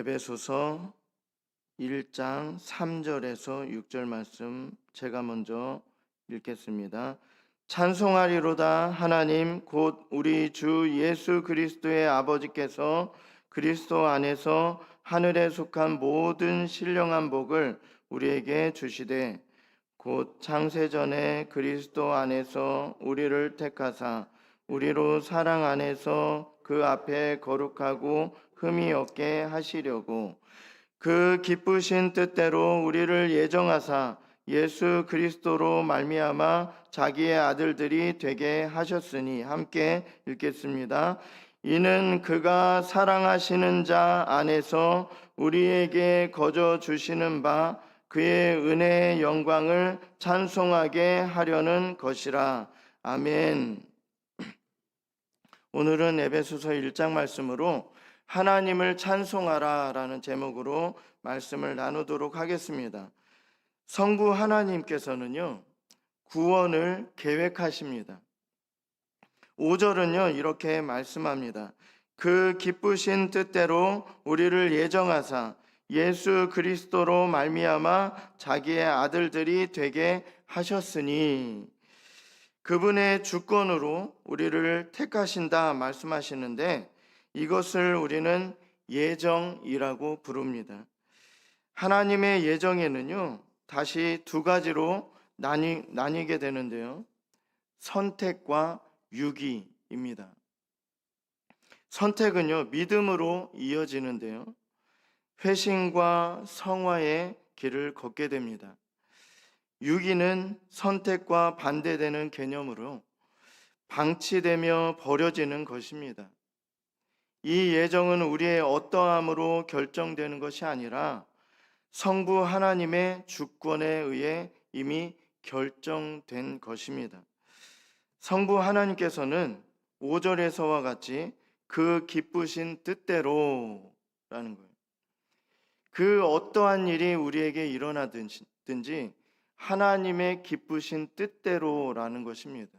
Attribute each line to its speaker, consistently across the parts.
Speaker 1: 에베소서 1장 3절에서 6절 말씀 제가 먼저 읽겠습니다. 찬송하리로다 하나님 곧 우리 주 예수 그리스도의 아버지께서 그리스도 안에서 하늘에 속한 모든 신령한 복을 우리에게 주시되 곧 창세전에 그리스도 안에서 우리를 택하사 우리로 사랑 안에서 그 앞에 거룩하고 흠이 없게 하시려고 그 기쁘신 뜻대로 우리를 예정하사 예수 그리스도로 말미암아 자기의 아들들이 되게 하셨으니 함께 읽겠습니다. 이는 그가 사랑하시는 자 안에서 우리에게 거저 주시는 바 그의 은혜의 영광을 찬송하게 하려는 것이라. 아멘. 오늘은 에베소서 1장 말씀으로 하나님을 찬송하라 라는 제목으로 말씀을 나누도록 하겠습니다. 성부 하나님께서는요, 구원을 계획하십니다. 5절은요, 이렇게 말씀합니다. 그 기쁘신 뜻대로 우리를 예정하사 예수 그리스도로 말미암아 자기의 아들들이 되게 하셨으니 그분의 주권으로 우리를 택하신다 말씀하시는데 이것을 우리는 예정이라고 부릅니다. 하나님의 예정에는요, 다시 두 가지로 나뉘, 나뉘게 되는데요. 선택과 유기입니다. 선택은요, 믿음으로 이어지는데요. 회심과 성화의 길을 걷게 됩니다. 유기는 선택과 반대되는 개념으로 방치되며 버려지는 것입니다. 이 예정은 우리의 어떠함으로 결정되는 것이 아니라 성부 하나님의 주권에 의해 이미 결정된 것입니다. 성부 하나님께서는 5절에서와 같이 그 기쁘신 뜻대로 라는 거예요. 그 어떠한 일이 우리에게 일어나든지 하나님의 기쁘신 뜻대로라는 것입니다.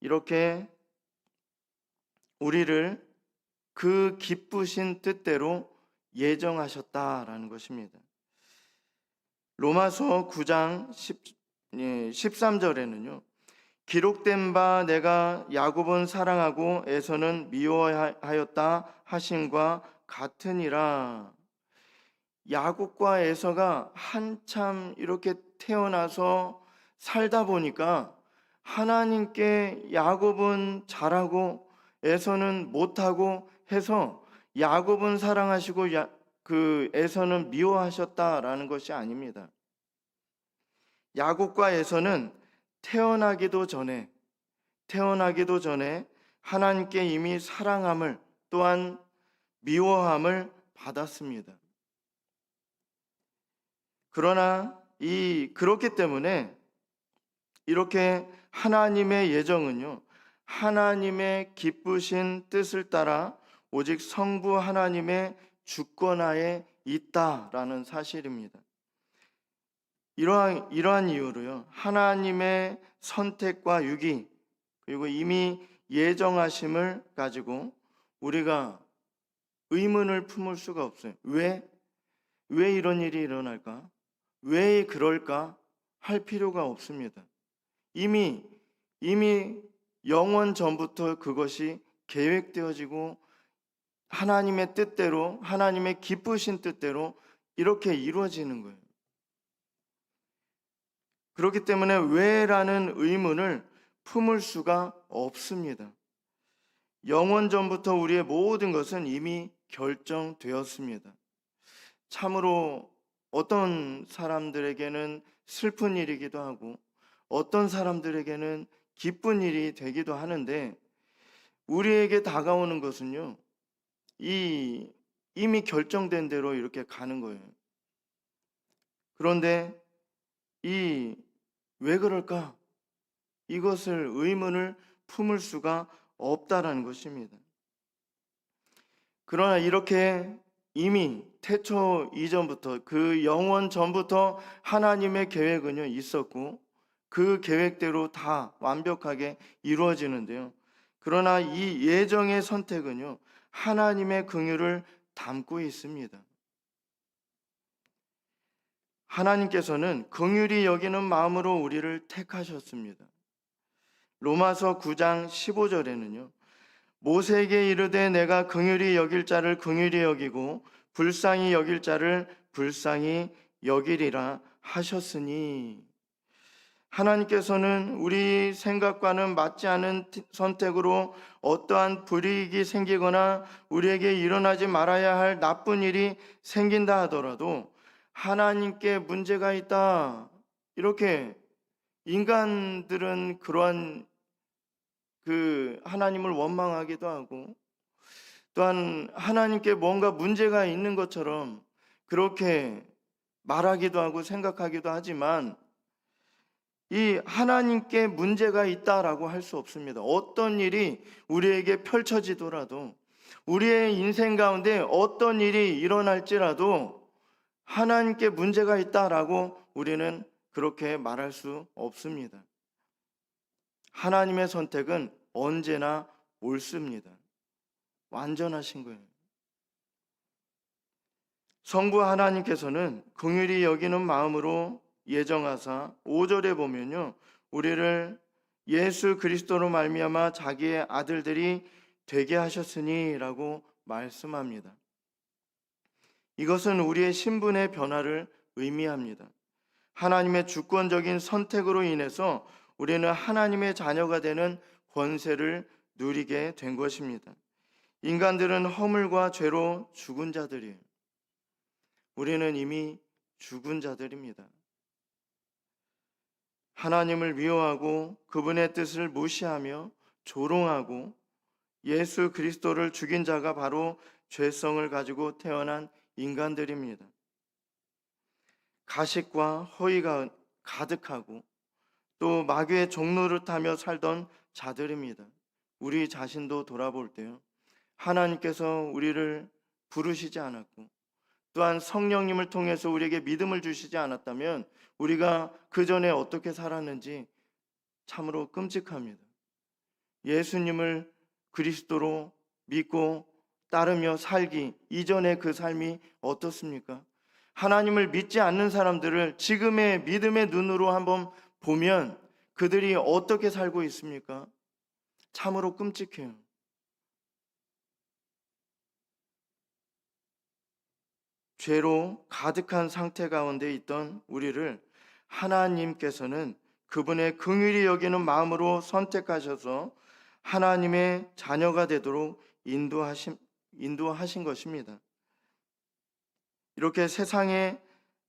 Speaker 1: 이렇게 우리를 그 기쁘신 뜻대로 예정하셨다라는 것입니다. 로마서 9장 10, 13절에는요. 기록된 바 내가 야곱은 사랑하고 에서는 미워하였다 하신과 같으니라. 야곱과 에서가 한참 이렇게 태어나서 살다 보니까 하나님께 야곱은 잘하고 에서는 못하고 해서 야곱은 사랑하시고 야, 그 에서는 미워하셨다라는 것이 아닙니다. 야곱과 에서는 태어나기도 전에 태어나기도 전에 하나님께 이미 사랑함을 또한 미워함을 받았습니다. 그러나 이 그렇기 때문에 이렇게 하나님의 예정은요. 하나님의 기쁘신 뜻을 따라 오직 성부 하나님의 주권하에 있다라는 사실입니다. 이러한 이러한 이유로요. 하나님의 선택과 유기 그리고 이미 예정하심을 가지고 우리가 의문을 품을 수가 없어요. 왜? 왜 이런 일이 일어날까? 왜 그럴까? 할 필요가 없습니다. 이미 이미 영원 전부터 그것이 계획되어지고 하나님의 뜻대로 하나님의 기쁘신 뜻대로 이렇게 이루어지는 거예요. 그렇기 때문에 왜라는 의문을 품을 수가 없습니다. 영원 전부터 우리의 모든 것은 이미 결정되었습니다. 참으로 어떤 사람들에게는 슬픈 일이기도 하고 어떤 사람들에게는 기쁜 일이 되기도 하는데 우리에게 다가오는 것은요. 이 이미 결정된 대로 이렇게 가는 거예요. 그런데 이 왜 그럴까? 이것을 의문을 품을 수가 없다라는 것입니다. 그러나 이렇게 이미 태초 이전부터 그 영원 전부터 하나님의 계획은요 있었고 그 계획대로 다 완벽하게 이루어지는데요. 그러나 이 예정의 선택은요 하나님의 긍휼을 담고 있습니다. 하나님께서는 긍휼히 여기는 마음으로 우리를 택하셨습니다. 로마서 9장 15절에는요. 모세에게 이르되 내가 긍휼히 여길 자를 긍휼히 여기고 불쌍히 여길 자를 불쌍히 여기리라 하셨으니 하나님께서는 우리 생각과는 맞지 않은 선택으로 어떠한 불이익이 생기거나 우리에게 일어나지 말아야 할 나쁜 일이 생긴다 하더라도 하나님께 문제가 있다. 이렇게 인간들은 그러한 그 하나님을 원망하기도 하고 또한 하나님께 뭔가 문제가 있는 것처럼 그렇게 말하기도 하고 생각하기도 하지만 이 하나님께 문제가 있다라고 할 수 없습니다. 어떤 일이 우리에게 펼쳐지더라도 우리의 인생 가운데 어떤 일이 일어날지라도 하나님께 문제가 있다라고 우리는 그렇게 말할 수 없습니다. 하나님의 선택은 언제나 옳습니다. 완전하신 거예요. 성부 하나님께서는 긍휼히 여기는 마음으로 예정하사 5절에 보면요. 우리를 예수 그리스도로 말미암아 자기의 아들들이 되게 하셨으니라고 말씀합니다. 이것은 우리의 신분의 변화를 의미합니다. 하나님의 주권적인 선택으로 인해서 우리는 하나님의 자녀가 되는 권세를 누리게 된 것입니다. 인간들은 허물과 죄로 죽은 자들이에요. 우리는 이미 죽은 자들입니다. 하나님을 미워하고 그분의 뜻을 무시하며 조롱하고 예수 그리스도를 죽인 자가 바로 죄성을 가지고 태어난 인간들입니다. 가식과 허위가 가득하고 또 마귀의 종로를 타며 살던 자들입니다. 우리 자신도 돌아볼 때요. 하나님께서 우리를 부르시지 않았고 또한 성령님을 통해서 우리에게 믿음을 주시지 않았다면 우리가 그 전에 어떻게 살았는지 참으로 끔찍합니다. 예수님을 그리스도로 믿고 따르며 살기 이전의 그 삶이 어떻습니까? 하나님을 믿지 않는 사람들을 지금의 믿음의 눈으로 한번 보면 그들이 어떻게 살고 있습니까? 참으로 끔찍해요. 죄로 가득한 상태 가운데 있던 우리를 하나님께서는 그분의 긍휼히 여기는 마음으로 선택하셔서 하나님의 자녀가 되도록 인도하신, 인도하신 것입니다. 이렇게 세상에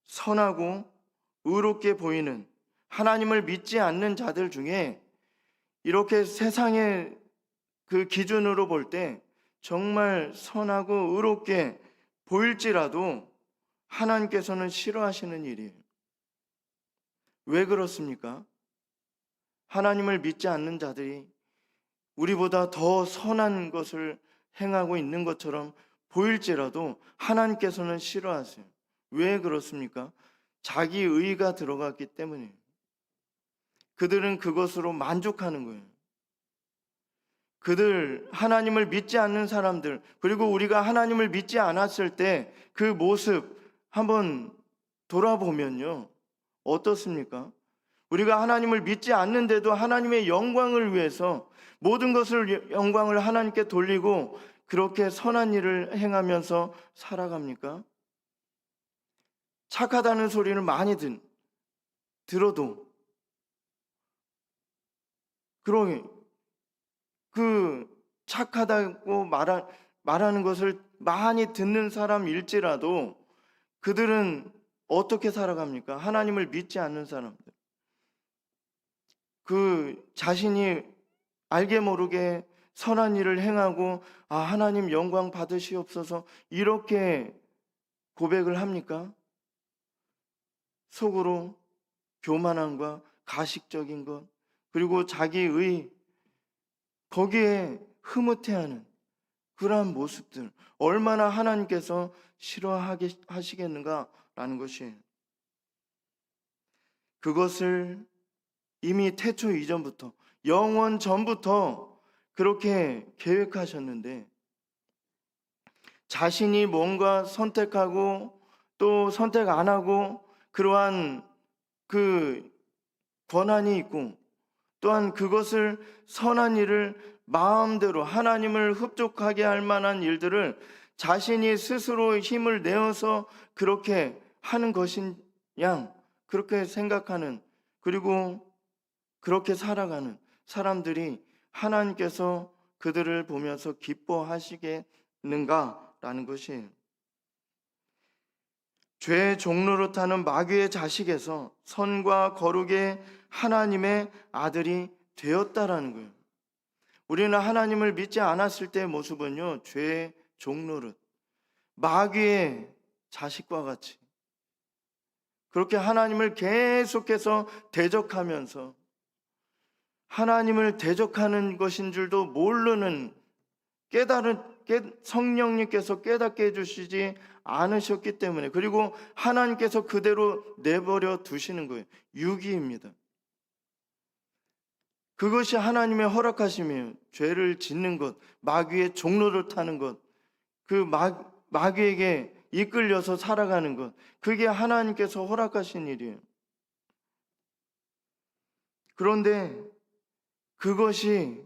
Speaker 1: 선하고 의롭게 보이는 하나님을 믿지 않는 자들 중에 이렇게 세상의 그 기준으로 볼 때 정말 선하고 의롭게 보일지라도 하나님께서는 싫어하시는 일이에요. 왜 그렇습니까? 하나님을 믿지 않는 자들이 우리보다 더 선한 것을 행하고 있는 것처럼 보일지라도 하나님께서는 싫어하세요. 왜 그렇습니까? 자기 의가 들어갔기 때문이에요. 그들은 그것으로 만족하는 거예요. 그들 하나님을 믿지 않는 사람들 그리고 우리가 하나님을 믿지 않았을 때 그 모습 한번 돌아보면요. 어떻습니까? 우리가 하나님을 믿지 않는데도 하나님의 영광을 위해서 모든 것을 영광을 하나님께 돌리고 그렇게 선한 일을 행하면서 살아갑니까? 착하다는 소리를 많이 든, 들어도 그러니 그 착하다고 말하, 말하는 것을 많이 듣는 사람일지라도 그들은 어떻게 살아갑니까? 하나님을 믿지 않는 사람들. 그 자신이 알게 모르게 선한 일을 행하고 아 하나님 영광 받으시옵소서 이렇게 고백을 합니까? 속으로 교만함과 가식적인 것 그리고 자기의 거기에 흐뭇해하는 그러한 모습들 얼마나 하나님께서 싫어하시겠는가 라는 것이 그것을 이미 태초 이전부터 영원 전부터 그렇게 계획하셨는데 자신이 뭔가 선택하고 또 선택 안 하고 그러한 그 권한이 있고 또한 그것을 선한 일을 마음대로 하나님을 흡족하게 할 만한 일들을 자신이 스스로 힘을 내어서 그렇게 하는 것인 양 그렇게 생각하는 그리고 그렇게 살아가는 사람들이 하나님께서 그들을 보면서 기뻐하시겠는가라는 것이에요. 죄의 종로로 타는 마귀의 자식에서 선과 거룩의 하나님의 아들이 되었다라는 거예요. 우리는 하나님을 믿지 않았을 때의 모습은요, 죄의 종로릇, 마귀의 자식과 같이 그렇게 하나님을 계속해서 대적하면서 하나님을 대적하는 것인 줄도 모르는 깨달은 깨- 성령님께서 깨닫게 해주시지 않으셨기 때문에 그리고 하나님께서 그대로 내버려 두시는 거예요. 유기입니다. 그것이 하나님의 허락하심이에요. 죄를 짓는 것, 마귀의 종로를 타는 것, 그 마, 마귀에게 이끌려서 살아가는 것, 그게 하나님께서 허락하신 일이에요. 그런데 그것이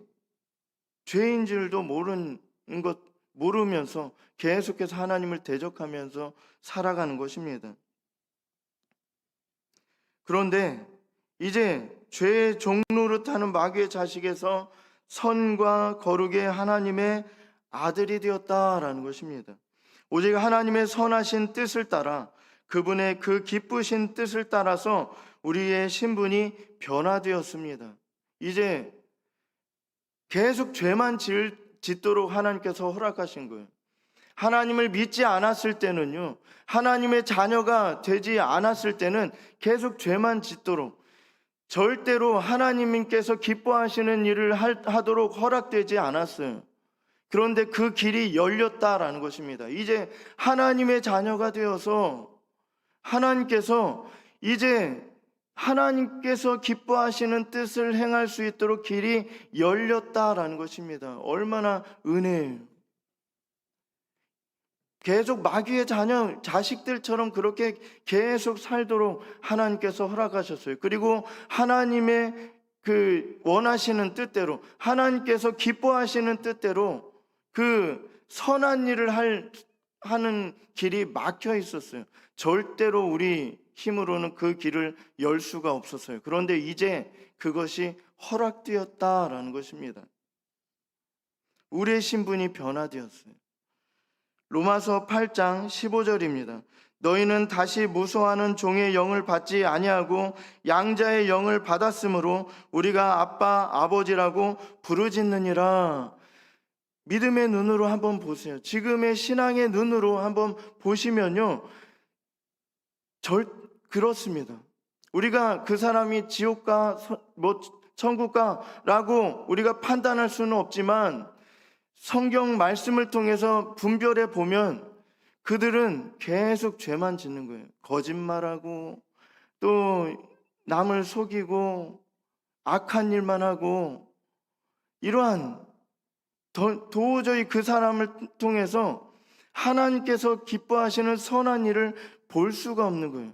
Speaker 1: 죄인 줄도 모르는 것, 모르면서 계속해서 하나님을 대적하면서 살아가는 것입니다. 그런데 이제 죄의 종로를 타는 마귀의 자식에서 선과 거룩의 하나님의 아들이 되었다라는 것입니다. 오직 하나님의 선하신 뜻을 따라 그분의 그 기쁘신 뜻을 따라서 우리의 신분이 변화되었습니다. 이제 계속 죄만 질- 짓도록 하나님께서 허락하신 거예요. 하나님을 믿지 않았을 때는요, 하나님의 자녀가 되지 않았을 때는 계속 죄만 짓도록 절대로 하나님께서 기뻐하시는 일을 할- 하도록 허락되지 않았어요. 그런데 그 길이 열렸다라는 것입니다. 이제 하나님의 자녀가 되어서 하나님께서 이제 하나님께서 기뻐하시는 뜻을 행할 수 있도록 길이 열렸다라는 것입니다. 얼마나 은혜예요. 계속 마귀의 자녀, 자식들처럼 그렇게 계속 살도록 하나님께서 허락하셨어요. 그리고 하나님의 그 원하시는 뜻대로, 하나님께서 기뻐하시는 뜻대로 그 선한 일을 할, 하는 길이 막혀 있었어요. 절대로 우리 힘으로는 그 길을 열 수가 없었어요. 그런데 이제 그것이 허락되었다라는 것입니다. 우리의 신분이 변화되었어요. 로마서 8장 15절입니다. 너희는 다시 무소하는 종의 영을 받지 아니하고 양자의 영을 받았으므로 우리가 아빠 아버지라고 부르짖느니라. 믿음의 눈으로 한번 보세요. 지금의 신앙의 눈으로 한번 보시면요. 절 그렇습니다. 우리가 그 사람이 지옥가 서- 뭐 천국가라고 우리가 판단할 수는 없지만 성경 말씀을 통해서 분별해 보면 그들은 계속 죄만 짓는 거예요. 거짓말하고 또 남을 속이고 악한 일만 하고 이러한 도- 도저히 그 사람을 통해서 하나님께서 기뻐하시는 선한 일을 볼 수가 없는 거예요.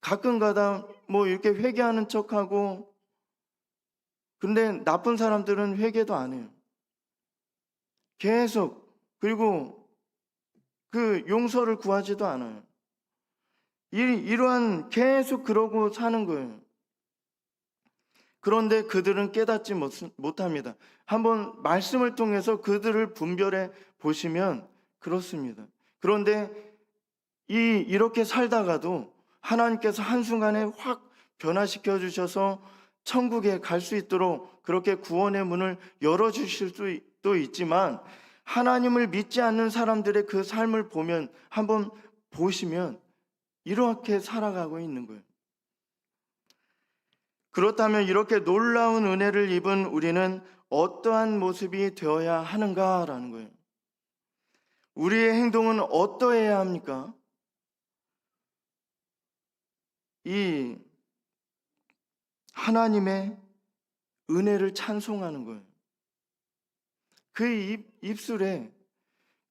Speaker 1: 가끔 가다 뭐 이렇게 회개하는 척하고 근데 나쁜 사람들은 회개도 안 해요. 계속 그리고 그 용서를 구하지도 않아요. 이, 이러한 계속 그러고 사는 거예요. 그런데 그들은 깨닫지 못, 못합니다. 한번 말씀을 통해서 그들을 분별해 보시면 그렇습니다. 그런데 이 이렇게 살다가도 하나님께서 한순간에 확 변화시켜 주셔서 천국에 갈 수 있도록 그렇게 구원의 문을 열어 주실 수도 있지만 하나님을 믿지 않는 사람들의 그 삶을 보면 한번 보시면 이렇게 살아가고 있는 거예요. 그렇다면 이렇게 놀라운 은혜를 입은 우리는 어떠한 모습이 되어야 하는가라는 거예요. 우리의 행동은 어떠해야 합니까? 이 하나님의 은혜를 찬송하는 거예요. 그 입, 입술에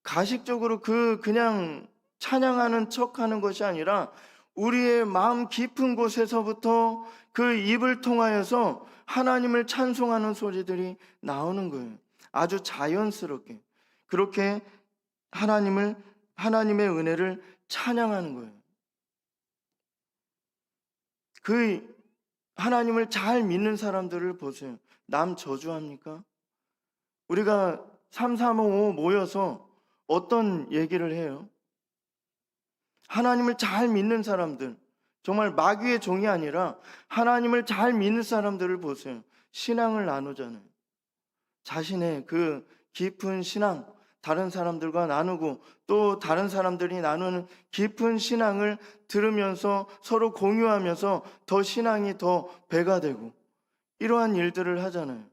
Speaker 1: 가식적으로 그 그냥 찬양하는 척 하는 것이 아니라 우리의 마음 깊은 곳에서부터 그 입을 통하여서 하나님을 찬송하는 소리들이 나오는 거예요. 아주 자연스럽게 그렇게 하나님을 하나님의 은혜를 찬양하는 거예요. 그 하나님을 잘 믿는 사람들을 보세요. 남 저주합니까? 우리가 3, 4, 5 모여서 어떤 얘기를 해요? 하나님을 잘 믿는 사람들, 정말 마귀의 종이 아니라 하나님을 잘 믿는 사람들을 보세요. 신앙을 나누잖아요. 자신의 그 깊은 신앙, 다른 사람들과 나누고 또 다른 사람들이 나누는 깊은 신앙을 들으면서 서로 공유하면서 더 신앙이 더 배가 되고 이러한 일들을 하잖아요.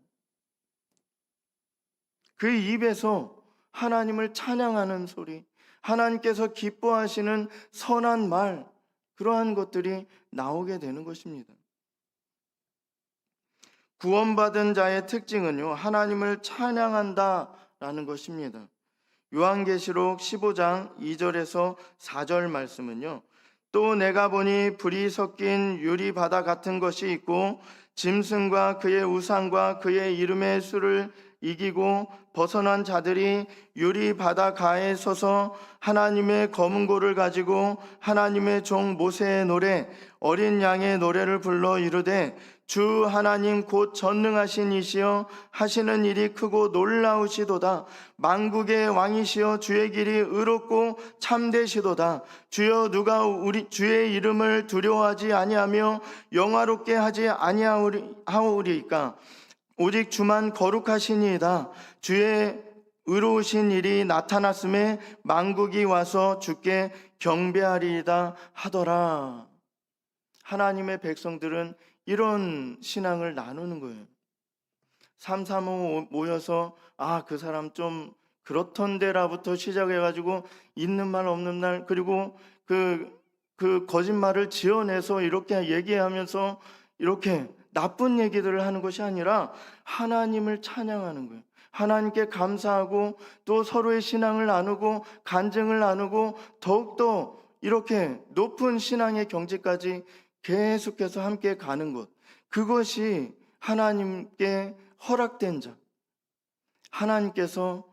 Speaker 1: 그 입에서 하나님을 찬양하는 소리, 하나님께서 기뻐하시는 선한 말, 그러한 것들이 나오게 되는 것입니다. 구원받은 자의 특징은요, 하나님을 찬양한다라는 것입니다. 요한계시록 15장 2절에서 4절 말씀은요, 또 내가 보니 불이 섞인 유리 바다 같은 것이 있고 짐승과 그의 우상과 그의 이름의 수를 이기고 벗어난 자들이 유리 바다 가에 서서 하나님의 검은 고를 가지고 하나님의 종 모세의 노래 어린 양의 노래를 불러 이르되 주 하나님 곧 전능하신 이시여 하시는 일이 크고 놀라우시도다. 만국의 왕이시여 주의 길이 의롭고 참되시도다. 주여 누가 우리 주의 이름을 두려워하지 아니하며 영화롭게 하지 아니하오리까 오직 주만 거룩하시니이다. 주의 의로우신 일이 나타났음에 만국이 와서 주께 경배하리이다 하더라. 하나님의 백성들은 이런 신앙을 나누는 거예요. 삼삼오 모여서 아 그 사람 좀 그렇던데라부터 시작해가지고 있는 말 없는 날 그리고 그그 거짓말을 지어내서 이렇게 얘기하면서 이렇게 나쁜 얘기들을 하는 것이 아니라 하나님을 찬양하는 거예요. 하나님께 감사하고 또 서로의 신앙을 나누고 간증을 나누고 더욱더 이렇게 높은 신앙의 경지까지 계속해서 함께 가는 것. 그것이 하나님께 허락된 자. 하나님께서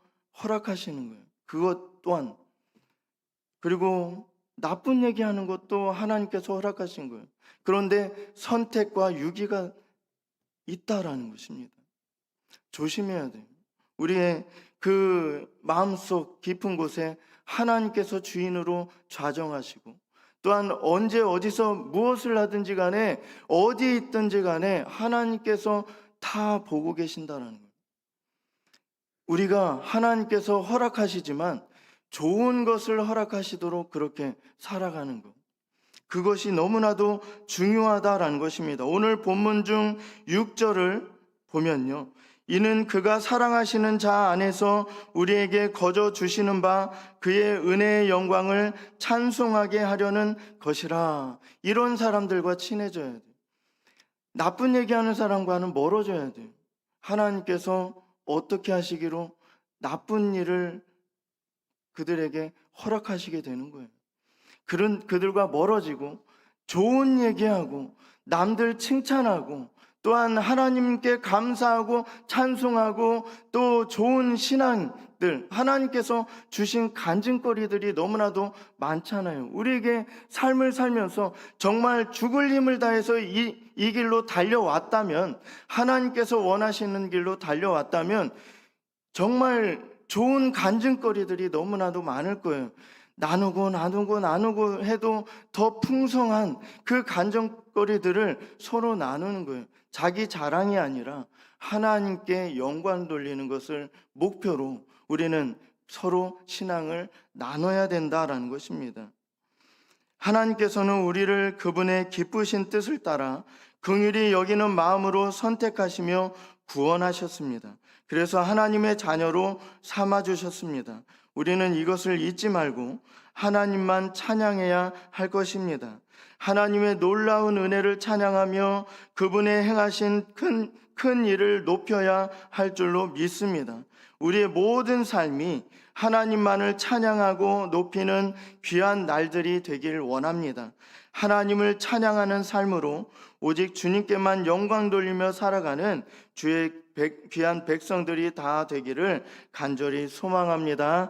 Speaker 1: 허락하시는 거예요. 그것 또한. 그리고 나쁜 얘기하는 것도 하나님께서 허락하신 거예요. 그런데 선택과 유기가 있다라는 것입니다. 조심해야 돼요. 우리의 그 마음속 깊은 곳에 하나님께서 주인으로 좌정하시고 또한 언제 어디서 무엇을 하든지 간에 어디에 있든지 간에 하나님께서 다 보고 계신다라는 거예요. 우리가 하나님께서 허락하시지만 좋은 것을 허락하시도록 그렇게 살아가는 것. 그것이 너무나도 중요하다라는 것입니다. 오늘 본문 중 6절을 보면요. 이는 그가 사랑하시는 자 안에서 우리에게 거저 주시는 바 그의 은혜의 영광을 찬송하게 하려는 것이라. 이런 사람들과 친해져야 돼. 나쁜 얘기하는 사람과는 멀어져야 돼. 하나님께서 어떻게 하시기로 나쁜 일을 그들에게 허락하시게 되는 거예요. 그런 그들과 멀어지고 좋은 얘기하고 남들 칭찬하고 또한 하나님께 감사하고 찬송하고 또 좋은 신앙들 하나님께서 주신 간증거리들이 너무나도 많잖아요. 우리에게 삶을 살면서 정말 죽을 힘을 다해서 이, 이 길로 달려왔다면 하나님께서 원하시는 길로 달려왔다면 정말 좋은 간증거리들이 너무나도 많을 거예요. 나누고 나누고 나누고 해도 더 풍성한 그 간증거리들을 서로 나누는 거예요. 자기 자랑이 아니라 하나님께 영광 돌리는 것을 목표로 우리는 서로 신앙을 나눠야 된다라는 것입니다. 하나님께서는 우리를 그분의 기쁘신 뜻을 따라 긍휼히 여기는 마음으로 선택하시며 구원하셨습니다. 그래서 하나님의 자녀로 삼아 주셨습니다. 우리는 이것을 잊지 말고 하나님만 찬양해야 할 것입니다. 하나님의 놀라운 은혜를 찬양하며 그분의 행하신 큰, 큰 일을 높여야 할 줄로 믿습니다. 우리의 모든 삶이 하나님만을 찬양하고 높이는 귀한 날들이 되길 원합니다. 하나님을 찬양하는 삶으로 오직 주님께만 영광 돌리며 살아가는 주의 백- 귀한 백성들이 다 되기를 간절히 소망합니다.